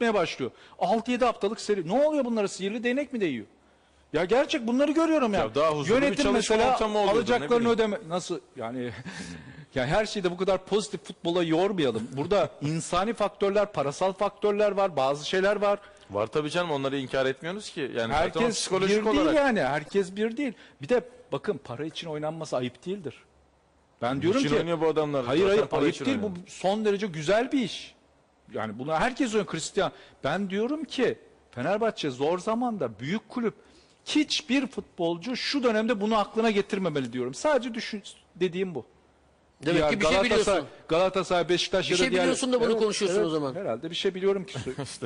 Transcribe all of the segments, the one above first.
gitmeye başlıyor. 6-7 haftalık seri. Ne oluyor bunlara? Sihirli değnek mi değiyor? Ya gerçek bunları görüyorum ya. Ya daha Yönetim mesela ne alacaklarını ödeme nasıl yani ya her şeyde bu kadar pozitif futbola yormayalım. Burada insani faktörler, parasal faktörler var, bazı şeyler var. Var tabii canım onları inkar etmiyoruz ki. Yani Herkes psikolojik bir değil olarak. yani. Herkes bir değil. Bir de bakın para için oynanması ayıp değildir. Ben diyorum Niçin ki oynuyor bu adamlar? Hayır hayır ayıp için değil oynuyor. bu son derece güzel bir iş. Yani buna herkes oynuyor Hristiyan. Ben diyorum ki Fenerbahçe zor zamanda büyük kulüp hiçbir futbolcu şu dönemde bunu aklına getirmemeli diyorum. Sadece düşün dediğim bu. Demek Diğer ki bir şey Galatasaray- biliyorsun. Galatasaray, Beşiktaş Bir ya da şey diğer... biliyorsun da bunu konuşuyorsun o zaman. Herhalde bir şey biliyorum ki.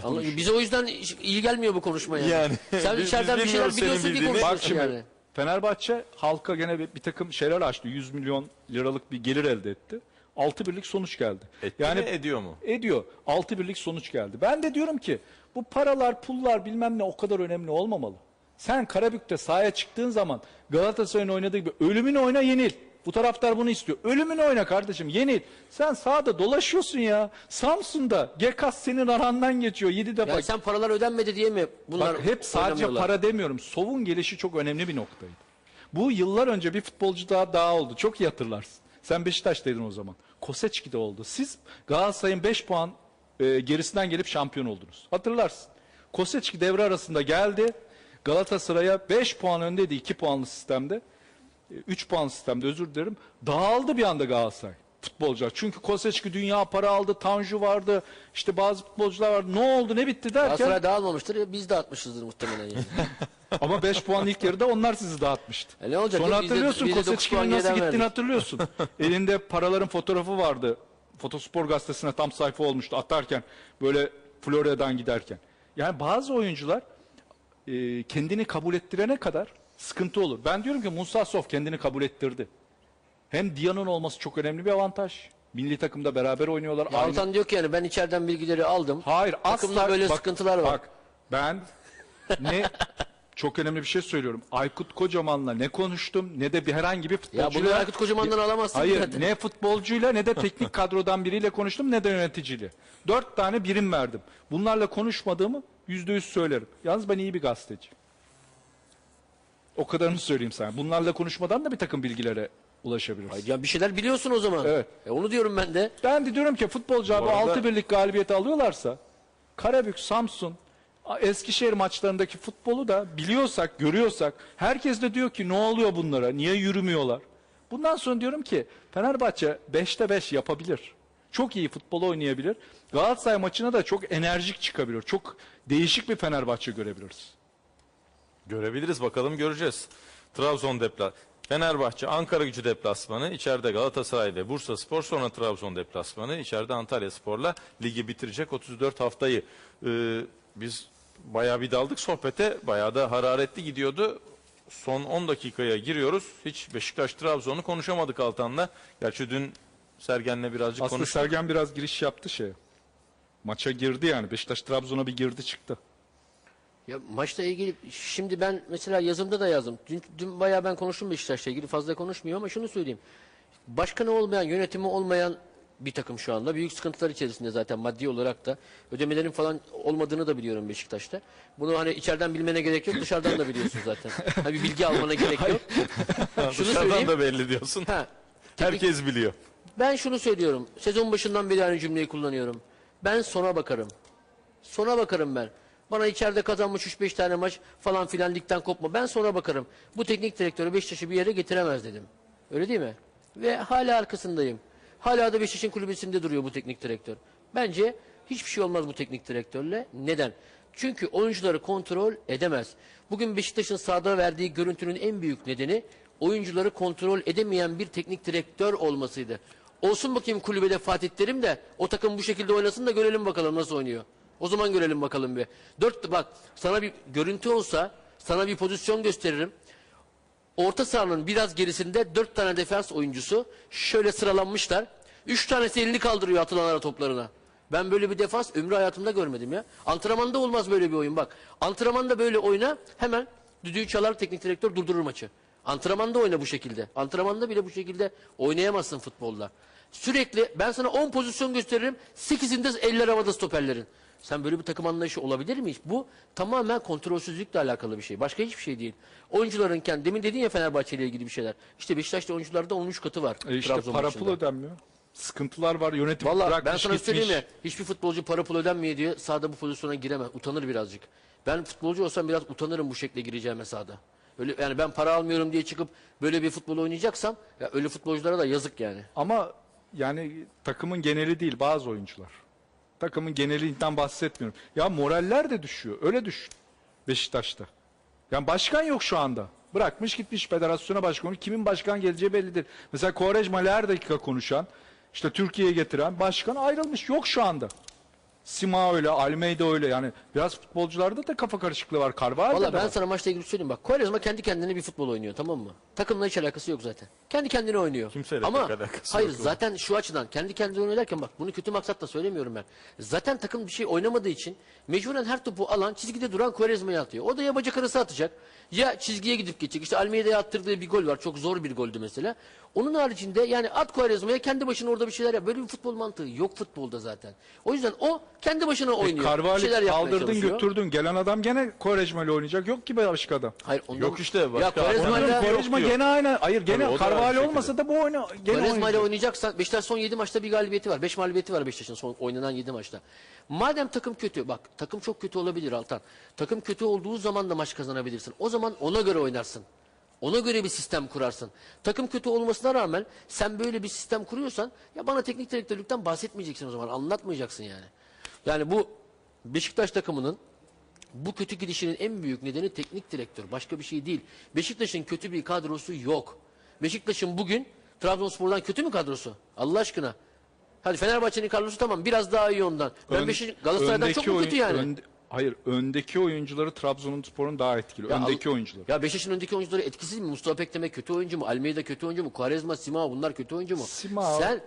Ama bize o yüzden iyi gelmiyor bu konuşma yani. Yani. Sen Biz- içeriden biz bir şeyler bilmiyoruz senin biliyorsun ki bildiğini. Bak konuşuyorsun şimdi yani. Fenerbahçe halka gene bir, bir takım şeyler açtı. 100 milyon liralık bir gelir elde etti. 6 birlik sonuç geldi. Etti yani mi, ediyor mu? Ediyor. 6 birlik sonuç geldi. Ben de diyorum ki bu paralar, pullar bilmem ne o kadar önemli olmamalı. Sen Karabük'te sahaya çıktığın zaman Galatasaray'ın oynadığı gibi ölümünü oyna yenil. Bu taraftar bunu istiyor. Ölümünü oyna kardeşim yenil. Sen sahada dolaşıyorsun ya. Samsun'da Gekas senin arandan geçiyor 7 defa. Yani sen paralar ödenmedi diye mi bunlar Bak hep sadece para demiyorum. Sov'un gelişi çok önemli bir noktaydı. Bu yıllar önce bir futbolcu daha daha oldu. Çok iyi hatırlarsın. Sen Beşiktaş'taydın o zaman. Koseçki'de oldu. Siz Galatasaray'ın 5 puan e, gerisinden gelip şampiyon oldunuz. Hatırlarsın. Koseçki devre arasında geldi. Galatasaray'a 5 puan öndeydi 2 puanlı sistemde. 3 puan sistemde özür dilerim. Dağıldı bir anda Galatasaray futbolcular. Çünkü Koseçki dünya para aldı. Tanju vardı. işte bazı futbolcular vardı. Ne oldu ne bitti derken. Galatasaray dağılmamıştır ya biz dağıtmışızdır muhtemelen yani. Ama 5 puan ilk yarıda onlar sizi dağıtmıştı. E ne olacak? Sonra Biz de- hatırlıyorsun biz de dokuz Koseçki'nin nasıl geriden gittiğini verdik. hatırlıyorsun. Elinde paraların fotoğrafı vardı. Fotospor gazetesine tam sayfa olmuştu atarken böyle Florya'dan giderken. Yani bazı oyuncular e, kendini kabul ettirene kadar sıkıntı olur. Ben diyorum ki Musa Sof kendini kabul ettirdi. Hem Dia'nın olması çok önemli bir avantaj. Milli takımda beraber oynuyorlar. Ya Aynı- Altan diyor ki yani ben içeriden bilgileri aldım. Hayır Takımda asla böyle sıkıntılar var. Bak ben ne çok önemli bir şey söylüyorum. Aykut Kocaman'la ne konuştum ne de bir herhangi bir Ya futbolcuyla. bunları Aykut Kocaman'dan alamazsın Hayır zaten. ne futbolcuyla ne de teknik kadrodan biriyle konuştum ne de yöneticiyle. Dört tane birim verdim. Bunlarla konuşmadığımı yüzde yüz söylerim. Yalnız ben iyi bir gazeteci. O kadarını söyleyeyim sana. Bunlarla konuşmadan da bir takım bilgilere ulaşabiliriz. Ya bir şeyler biliyorsun o zaman. Evet. E onu diyorum ben de. Ben de diyorum ki futbolcular bu Bu arada- 6 birlik galibiyeti alıyorlarsa Karabük, Samsun, Eskişehir maçlarındaki futbolu da biliyorsak, görüyorsak herkes de diyor ki ne oluyor bunlara? Niye yürümüyorlar? Bundan sonra diyorum ki Fenerbahçe 5'te 5 yapabilir. Çok iyi futbol oynayabilir. Galatasaray maçına da çok enerjik çıkabilir. Çok değişik bir Fenerbahçe görebiliriz. Görebiliriz bakalım göreceğiz. Trabzon depla Fenerbahçe Ankara Gücü deplasmanı, içeride Galatasaray ve Bursa Spor, sonra Trabzon deplasmanı, içeride Antalya Spor'la ligi bitirecek 34 haftayı. Ee, biz bayağı bir daldık sohbete, bayağı da hararetli gidiyordu. Son 10 dakikaya giriyoruz. Hiç Beşiktaş Trabzon'u konuşamadık Altan'la. Gerçi dün Sergen'le birazcık Aslında konuştuk. Sergen biraz giriş yaptı şey. Maça girdi yani. Beşiktaş Trabzon'a bir girdi çıktı. Ya maçla ilgili şimdi ben mesela yazımda da yazdım. Dün, dün bayağı ben konuştum Beşiktaş'la ilgili fazla konuşmuyor ama şunu söyleyeyim. Başkanı olmayan, yönetimi olmayan bir takım şu anda. Büyük sıkıntılar içerisinde zaten maddi olarak da. Ödemelerin falan olmadığını da biliyorum Beşiktaş'ta. Bunu hani içeriden bilmene gerek yok dışarıdan da biliyorsun zaten. Hani bir bilgi almana gerek yok. şunu Dışarıdan söyleyeyim. da belli diyorsun. Ha, Herkes biliyor. ben şunu söylüyorum. Sezon başından beri aynı cümleyi kullanıyorum. Ben sona bakarım. Sona bakarım ben. Bana içeride kazanmış 3-5 tane maç falan filan ligden kopma. Ben sonra bakarım. Bu teknik direktörü Beşiktaş'ı bir yere getiremez dedim. Öyle değil mi? Ve hala arkasındayım. Hala da Beşiktaş'ın kulübesinde duruyor bu teknik direktör. Bence hiçbir şey olmaz bu teknik direktörle. Neden? Çünkü oyuncuları kontrol edemez. Bugün Beşiktaş'ın sahada verdiği görüntünün en büyük nedeni oyuncuları kontrol edemeyen bir teknik direktör olmasıydı. Olsun bakayım kulübede Fatih Terim de o takım bu şekilde oynasın da görelim bakalım nasıl oynuyor. O zaman görelim bakalım bir. Dört bak sana bir görüntü olsa sana bir pozisyon gösteririm. Orta sahanın biraz gerisinde dört tane defans oyuncusu şöyle sıralanmışlar. Üç tanesi elini kaldırıyor atılan ara toplarına. Ben böyle bir defans ömrü hayatımda görmedim ya. Antrenmanda olmaz böyle bir oyun bak. Antrenmanda böyle oyna hemen düdüğü çalar teknik direktör durdurur maçı. Antrenmanda oyna bu şekilde. Antrenmanda bile bu şekilde oynayamazsın futbolda. Sürekli ben sana 10 pozisyon gösteririm. 8'inde eller havada stoperlerin. Sen böyle bir takım anlayışı olabilir mi hiç? Bu tamamen kontrolsüzlükle alakalı bir şey. Başka hiçbir şey değil. Oyuncuların kendi, demin dedin ya Fenerbahçe ile ilgili bir şeyler. İşte Beşiktaş'ta oyuncularda 13 katı var. E işte Trabzon para maçında. pul ödenmiyor. Sıkıntılar var. Yönetim Valla bırakmış ben sana gitmiş. söyleyeyim mi? Hiçbir futbolcu para pul ödenmiyor diye sahada bu pozisyona giremez. Utanır birazcık. Ben futbolcu olsam biraz utanırım bu şekilde gireceğime sahada. Öyle yani ben para almıyorum diye çıkıp böyle bir futbol oynayacaksam ya öyle futbolculara da yazık yani. Ama yani takımın geneli değil bazı oyuncular. Takımın genelinden bahsetmiyorum. Ya moraller de düşüyor. Öyle düşün. Beşiktaş'ta. Yani başkan yok şu anda. Bırakmış gitmiş federasyona başkanı. Kimin başkan geleceği bellidir. Mesela Kovarejma ile her dakika konuşan, işte Türkiye'ye getiren başkan ayrılmış. Yok şu anda. Sima öyle, Almeida öyle. Yani biraz futbolcularda da kafa karışıklığı var. Carvalho'da Valla da ben var. sana maçla ilgili söyleyeyim bak. Quaresma kendi kendine bir futbol oynuyor tamam mı? Takımla hiç alakası yok zaten. Kendi kendine oynuyor. Kimseyle Ama pek alakası hayır yok. zaten şu açıdan kendi kendine oynuyor derken bak bunu kötü maksatla söylemiyorum ben. Zaten takım bir şey oynamadığı için mecburen her topu alan çizgide duran Quaresma'ya atıyor. O da ya bacak arası atacak ya çizgiye gidip geçecek. İşte Almeida'ya attırdığı bir gol var. Çok zor bir goldü mesela. Onun haricinde yani at Quaresma'ya kendi başına orada bir şeyler yap. Böyle bir futbol mantığı yok futbolda zaten. O yüzden o kendi başına oynuyor. bir Carvalho şeyler yapmaya kaldırdın çalışıyor. götürdün. Gelen adam gene Kovarejma ile oynayacak. Yok ki başka adam. Hayır, ondan... Yok işte, başka Ya yok. ile Kovarejma gene aynı. Hayır gene Tabii, Carvalho olmasa da bu oyna. Gene Quaresma ile oynayacak. oynayacaksan Beşiktaş son 7 maçta bir galibiyeti var. 5 mağlubiyeti var Beşiktaş'ın son oynanan 7 maçta. Madem takım kötü bak takım çok kötü olabilir Altan. Takım kötü olduğu zaman da maç kazanabilirsin. O zaman ona göre oynarsın. Ona göre bir sistem kurarsın. Takım kötü olmasına rağmen sen böyle bir sistem kuruyorsan ya bana teknik direktörlükten bahsetmeyeceksin o zaman. Anlatmayacaksın yani. Yani bu Beşiktaş takımının bu kötü gidişinin en büyük nedeni teknik direktör. Başka bir şey değil. Beşiktaş'ın kötü bir kadrosu yok. Beşiktaş'ın bugün Trabzonspor'dan kötü mü kadrosu? Allah aşkına. Hadi Fenerbahçe'nin kadrosu tamam biraz daha iyi ondan. Ben Ön- Beşiktaş Galatasaray'dan çok mu kötü yani? önde- hayır, öndeki oyuncuları Trabzonspor'un daha etkili. Ya öndeki al- oyuncuları. Ya Beşiktaş'ın öndeki oyuncuları etkisiz mi? Mustafa Pekdemir kötü oyuncu mu? Almeida kötü oyuncu mu? Quaresma, Sima bunlar kötü oyuncu mu? Sima Sen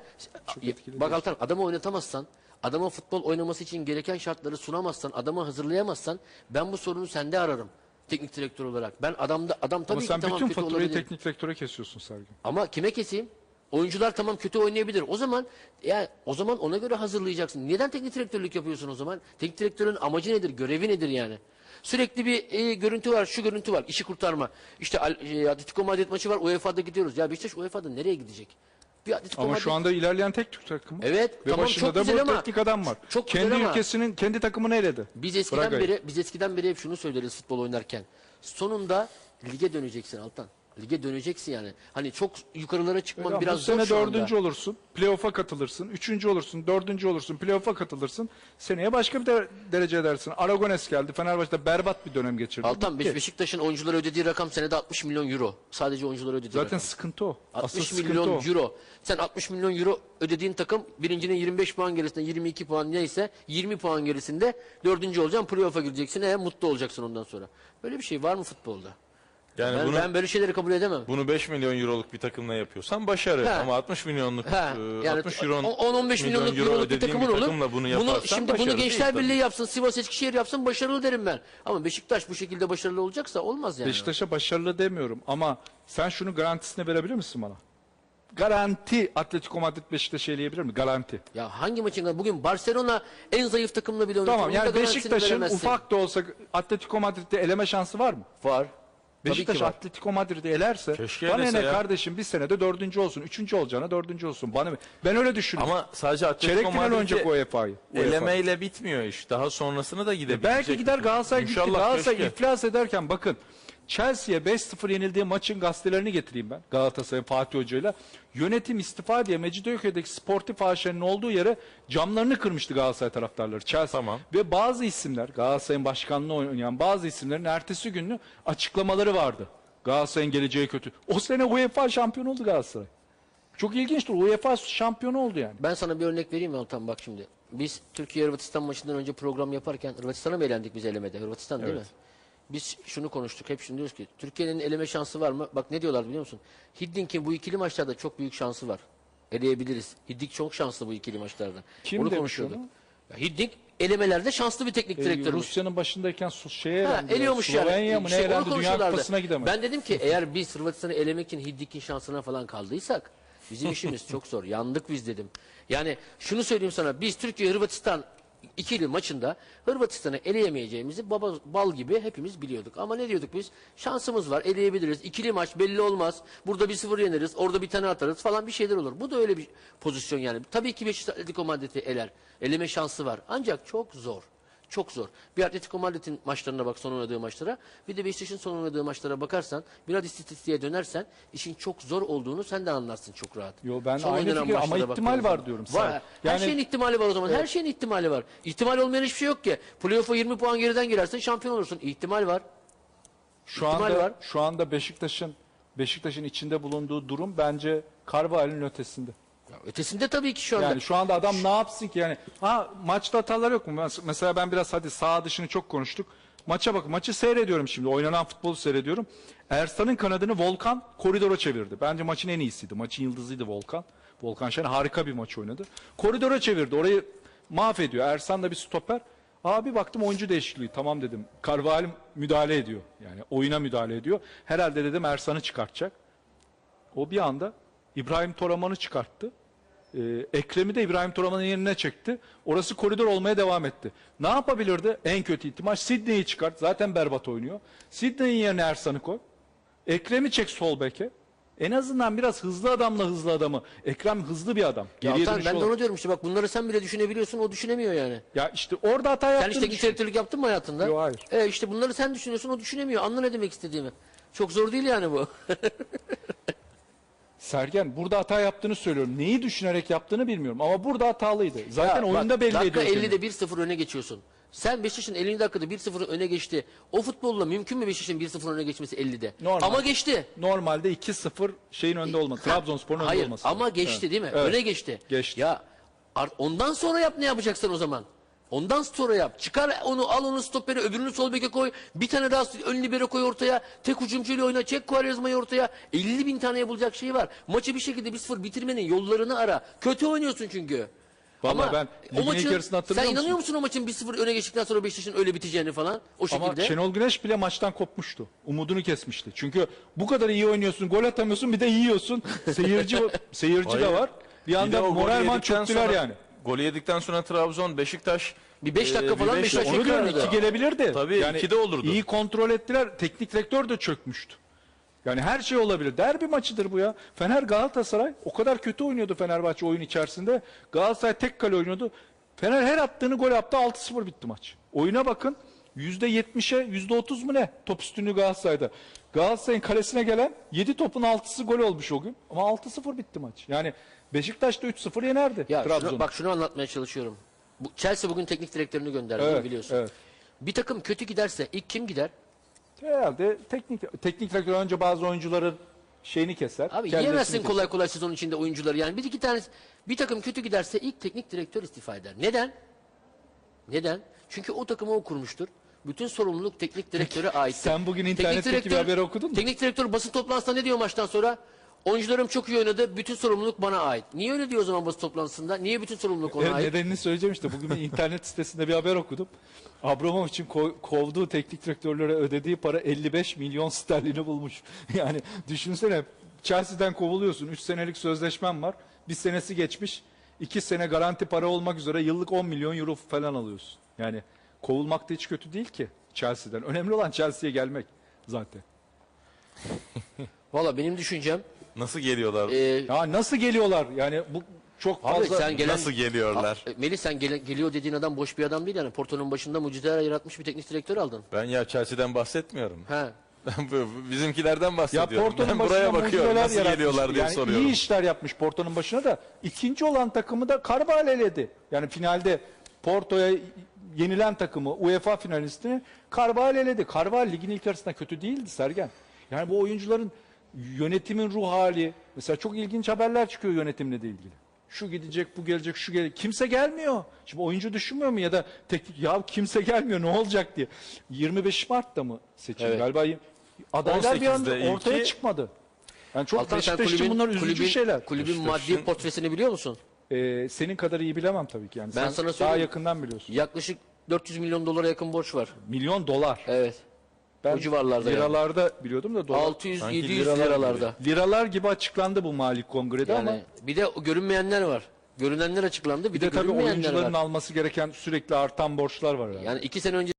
Ya, bak. Altan adamı oynatamazsan, adama futbol oynaması için gereken şartları sunamazsan, adamı hazırlayamazsan ben bu sorunu sende ararım. Teknik direktör olarak. Ben adamda adam tabii Ama ki sen tamam bütün faturayı olabilir. teknik direktöre kesiyorsun Sergen. Ama kime keseyim? Oyuncular tamam kötü oynayabilir. O zaman ya o zaman ona göre hazırlayacaksın. Neden teknik direktörlük yapıyorsun o zaman? Teknik direktörün amacı nedir? Görevi nedir yani? Sürekli bir e, görüntü var, şu görüntü var, işi kurtarma. İşte e, Atletico Madrid maçı var, UEFA'da gidiyoruz. Ya Beşiktaş UEFA'da nereye gidecek? Bir Atletico Ama Madrid şu anda ilerleyen tek Türk takımı. Evet, Ve tamam, başında çok da bu ama- teknik adam var. çok kendi ama- ülkesinin, kendi takımını eledi. Biz eskiden Braga'yı. beri biz eskiden beri hep şunu söyleriz futbol oynarken. Sonunda lige döneceksin Altan. Lige döneceksin yani. Hani çok yukarılara çıkman Hocam, biraz bu sene zor şu anda. dördüncü olursun, playoff'a katılırsın, üçüncü olursun, dördüncü olursun, playoff'a katılırsın. Seneye başka bir de- derece edersin. Aragones geldi, Fenerbahçe'de berbat bir dönem geçirdi. Altan Bitti. Beş- Beşiktaş'ın oyunculara ödediği rakam senede 60 milyon euro. Sadece oyunculara ödediği Zaten rakam. sıkıntı o. Asıl 60 sıkıntı milyon o. euro. Sen 60 milyon euro ödediğin takım birincinin 25 puan gerisinde 22 puan neyse 20 puan gerisinde dördüncü olacaksın playoff'a gireceksin. E, mutlu olacaksın ondan sonra. Böyle bir şey var mı futbolda? Yani ben, bunu ben böyle şeyleri kabul edemem. bunu 5 milyon euroluk bir takımla yapıyorsan başarı. He. Ama 60 milyonluk Ha, e, yani 60 euro 10-15 milyon milyonluk euro euroluk bir takımın olur. takımla bunu yaparsan şimdi başarılı bunu değil Gençler tabii. Birliği yapsın, Sivas Eskişehir yapsın başarılı derim ben. Ama Beşiktaş bu şekilde başarılı olacaksa olmaz yani. Beşiktaş'a başarılı demiyorum ama sen şunu garantisine verebilir misin bana? Garanti Atletico Madrid Beşiktaş'ı eleyebilir mi? Garanti. Ya hangi maçın bugün Barcelona en zayıf takımla bile oynatıyor. Tamam yani Beşiktaş'ın ufak da olsa Atletico Madrid'de eleme şansı var mı? var. Beşiktaş var. Atletico Madrid'i elerse Keşke bana ne ya. kardeşim bir senede dördüncü olsun. Üçüncü olacağına dördüncü olsun. Bana? Ben öyle düşünüyorum. Ama sadece Atletico Çeyrek final Madrid'i oynayacak UEFA'yı. elemeyle bitmiyor iş. Daha sonrasını da gidebilecek. Belki gider Galatasaray gitti. İnşallah, Galatasaray keşke. iflas ederken bakın Chelsea'ye 5-0 yenildiği maçın gazetelerini getireyim ben Galatasaray'ın Fatih Hoca'yla. Yönetim istifa diye Mecidiyeköy'deki sportif AŞ'nin olduğu yere camlarını kırmıştı Galatasaray taraftarları. Chelsea. Tamam. Ve bazı isimler Galatasaray'ın başkanlığı oynayan bazı isimlerin ertesi günü açıklamaları vardı. Galatasaray'ın geleceği kötü. O sene UEFA şampiyonu oldu Galatasaray. Çok ilginçtir. UEFA şampiyonu oldu yani. Ben sana bir örnek vereyim mi Altan bak şimdi. Biz Türkiye Hırvatistan maçından önce program yaparken Hırvatistan'a mı elendik biz elemede? Hırvatistan değil mi? Biz şunu konuştuk. Hep şunu diyoruz ki Türkiye'nin eleme şansı var mı? Bak ne diyorlar biliyor musun? Hiddink'in bu ikili maçlarda çok büyük şansı var. Eleyebiliriz. Hiddink çok şanslı bu ikili maçlarda. Kim Onu demiş konuşuyorduk. onu? Ya Hiddink elemelerde şanslı bir teknik Ee, direktörmüş. Rusya'nın başındayken su şeye Ha, elendi. eliyormuş yani. Slovenya mı ne İşte onu elendi Dünya konuşuyorlardı. Kupası'na gidemedi. Ben dedim ki eğer biz Hırvatistan'ı elemek için Hiddik'in şansına falan kaldıysak bizim işimiz çok zor. Yandık biz dedim. Yani şunu söyleyeyim sana. Biz Türkiye Hırvatistan ikili maçında Hırvatistan'ı eleyemeyeceğimizi baba, bal gibi hepimiz biliyorduk. Ama ne diyorduk biz? Şansımız var, eleyebiliriz. İkili maç belli olmaz. Burada bir sıfır yeneriz, orada bir tane atarız falan bir şeyler olur. Bu da öyle bir pozisyon yani. Tabii ki Beşiktaş Atletico Madrid'i eler. Eleme şansı var. Ancak çok zor. Çok zor. Bir Atletico Madrid'in maçlarına bak son oynadığı maçlara. Bir de Beşiktaş'ın son oynadığı maçlara bakarsan biraz istatistiğe dönersen işin çok zor olduğunu sen de anlarsın çok rahat. Yo, ben Son aynı fikir ama ihtimal var diyorum Var. sana. Her Yani- şeyin ihtimali var o zaman. Her şeyin ihtimali var. İhtimal olmayan hiçbir şey yok ki. Playoff'a 20 puan geriden girersin şampiyon olursun. İhtimal var. Şu ihtimal anda var. şu anda Beşiktaş'ın Beşiktaş'ın içinde bulunduğu durum bence Carvalho'nun ötesinde. Ya ötesinde tabii ki şu anda. Yani şu anda adam ne yapsın ki yani? Ha maçta hatalar yok mu? Mes- Mesela ben biraz hadi sağ dışını çok konuştuk. Maça bak maçı seyrediyorum şimdi. Oynanan futbolu seyrediyorum. Ersan'ın kanadını Volkan koridora çevirdi. Bence maçın en iyisiydi. Maçın yıldızıydı Volkan. Volkan Şen harika bir maç oynadı. Koridora çevirdi. Orayı mahvediyor. Ersan da bir stoper. Abi baktım oyuncu değişikliği. Tamam dedim. Carvalho müdahale ediyor. Yani oyuna müdahale ediyor. Herhalde dedim Ersan'ı çıkartacak. O bir anda İbrahim Toraman'ı çıkarttı. Ee, Ekrem'i de İbrahim Toraman'ın yerine çekti. Orası koridor olmaya devam etti. Ne yapabilirdi? En kötü ihtimal Sidney'i çıkart. Zaten berbat oynuyor. Sidney'in yerine Ersan'ı koy. Ekrem'i çek sol beke. En azından biraz hızlı adamla hızlı adamı. Ekrem hızlı bir adam. Ya Geriye Altan, dönüşü ben de olan- onu diyorum işte bak bunları sen bile düşünebiliyorsun o düşünemiyor yani. Ya işte orada hata Sen yaptığını teknik düşün- yaptın mı hayatında? Yok, hayır. E işte bunları sen düşünüyorsun o düşünemiyor. Anla ne demek istediğimi. Çok zor değil yani bu. Sergen burada hata yaptığını söylüyorum. Neyi düşünerek yaptığını bilmiyorum. Ama burada hatalıydı. Zaten Ya oyunda bak, belli dakika ediyor. seni. 50'de 1-0 öne geçiyorsun. Sen Beşiktaş'ın 50 dakikada 1-0 öne geçti. O futbolla mümkün mü Beşiktaş'ın 1-0 öne geçmesi 50'de? Normal. Ama geçti. Normalde 2-0 şeyin önde olması. Trabzonspor'un önde Hayır olması. ama lazım. geçti Evet. değil mi? Evet. Öne geçti. Geçti. Ya ondan sonra yap ne yapacaksın o zaman? Ondan sonra yap. Çıkar onu al onu stopere öbürünü sol beke koy. Bir tane daha ön libero koy ortaya. Tek hücumcuyla oyna. Çek Quaresma'yı ortaya. 50 bin tane yapılacak şey var. Maçı bir şekilde 1-0 bitirmenin yollarını ara. Kötü oynuyorsun çünkü. Vallahi ben ligin ilk yarısını hatırlıyor Sen musun? inanıyor musun o maçın 1-0 öne geçtikten sonra Beşiktaş'ın öyle biteceğini falan? O Ama şekilde. Şenol Güneş bile maçtan kopmuştu. Umudunu kesmişti. Çünkü bu kadar iyi oynuyorsun, gol atamıyorsun, bir de yiyorsun. Seyirci seyirci de Hayır. var. Bir Bir de o golü moralman yedikten çöktüler sonra- yani. Golü yedikten sonra Trabzon, Beşiktaş Bir beş dakika e, falan beş Beşiktaş Onu Tekrar iki da. gelebilirdi. Tabii, iki de olurdu. İyi kontrol ettiler. Teknik direktör de çökmüştü. Yani her şey olabilir. Derbi maçıdır bu ya. Fener Galatasaray o kadar kötü oynuyordu Fenerbahçe oyun içerisinde. Galatasaray tek kale oynuyordu. Fener her attığını gol yaptı 6-0 bitti maç. Oyuna bakın. %70'e %30 mu ne? Top üstünlüğü Galatasaray'da. Galatasaray'ın kalesine gelen 7 topun 6'sı gol olmuş o gün. Ama 6-0 bitti maç. Yani Beşiktaş da 3-0 yenerdi Ya şunu- Trabzon'u. bak şunu anlatmaya çalışıyorum. Bu, Chelsea bugün teknik direktörünü gönderdi Evet, biliyorsun. evet. Bir takım kötü giderse ilk kim gider? Herhalde teknik teknik direktör önce bazı oyuncuların şeyini keser. Abi kellesini yiyemezsin keser. kolay kolay sezon içinde oyuncuları yani. Bir iki tane bir takım kötü giderse ilk teknik direktör istifa eder. Neden? Neden? Çünkü o takımı o kurmuştur. Bütün sorumluluk teknik direktöre ait. sen bugün internetteki bir haberi okudun mu? Teknik direktör basın toplantısında ne diyor maçtan sonra? Oyuncularım çok iyi oynadı. Bütün sorumluluk bana ait. Niye öyle diyor o zaman basın toplantısında? Niye bütün sorumluluk ona Evet, ait? nedenini söyleyeceğim işte. Bugün bir internet sitesinde bir haber okudum. Abramovich'in ko- kovduğu teknik direktörlere ödediği para 55 milyon sterlini bulmuş. Yani düşünsene Chelsea'den kovuluyorsun. 3 senelik sözleşmen var. Bir senesi geçmiş. 2 sene garanti para olmak üzere yıllık 10 milyon euro falan alıyorsun. Yani kovulmak da hiç kötü değil ki Chelsea'den. Önemli olan Chelsea'ye gelmek zaten. Valla benim düşüncem nasıl geliyorlar? e, Ya nasıl geliyorlar? Yani bu çok Abi fazla sen gelen... Nasıl geliyorlar? Ha, Melih sen gele- geliyor dediğin adam boş bir adam değil yani. Porto'nun başında mucizeler yaratmış bir teknik direktör aldın. Ben ya Chelsea'den bahsetmiyorum. Ha. Ben bu- bizimkilerden Ya bahsediyorum. Porto'nun ben başına buraya bakıyorum. mucizeler Nasıl yaratmış. geliyorlar diye yani soruyorum. iyi işler yapmış Porto'nun başına da. ikinci olan takımı da Carvalho eledi. Yani finalde Porto'ya yenilen takımı UEFA finalistini Carvalho eledi. Carvalho ligin ilk yarısında kötü değildi Sergen. Yani bu oyuncuların yönetimin ruh hali. Mesela çok ilginç haberler çıkıyor yönetimle de ilgili. Şu gidecek, bu gelecek, şu gelecek. Kimse gelmiyor. Şimdi oyuncu düşünmüyor mu ya da teknik ya kimse gelmiyor ne olacak diye. 25 Mart'ta mı seçim Evet. galiba? Adaylar bir anda 18'de ortaya ilki- çıkmadı. Yani çok Altan Beşiktaş için kulübün, bunlar üzücü kulübün, şeyler. kulübün maddi portresini biliyor musun? Ee, senin kadar iyi bilemem tabii ki yani. Ben Sen sana daha söyleyeyim. yakından biliyorsun. Yaklaşık 400 milyon dolara yakın borç var. Milyon dolar. Evet. Ben o civarlarda yani. liralarda biliyordum da dolar. 600 Sanki 700 liralar liralarda. Liralar gibi açıklandı bu Mali Kongre'de Yani ama bir de o görünmeyenler var. Görünenler açıklandı. Bir, Bir de, de tabii görünmeyenler oyuncuların var. alması gereken sürekli artan borçlar var. herhalde. Yani iki sene önce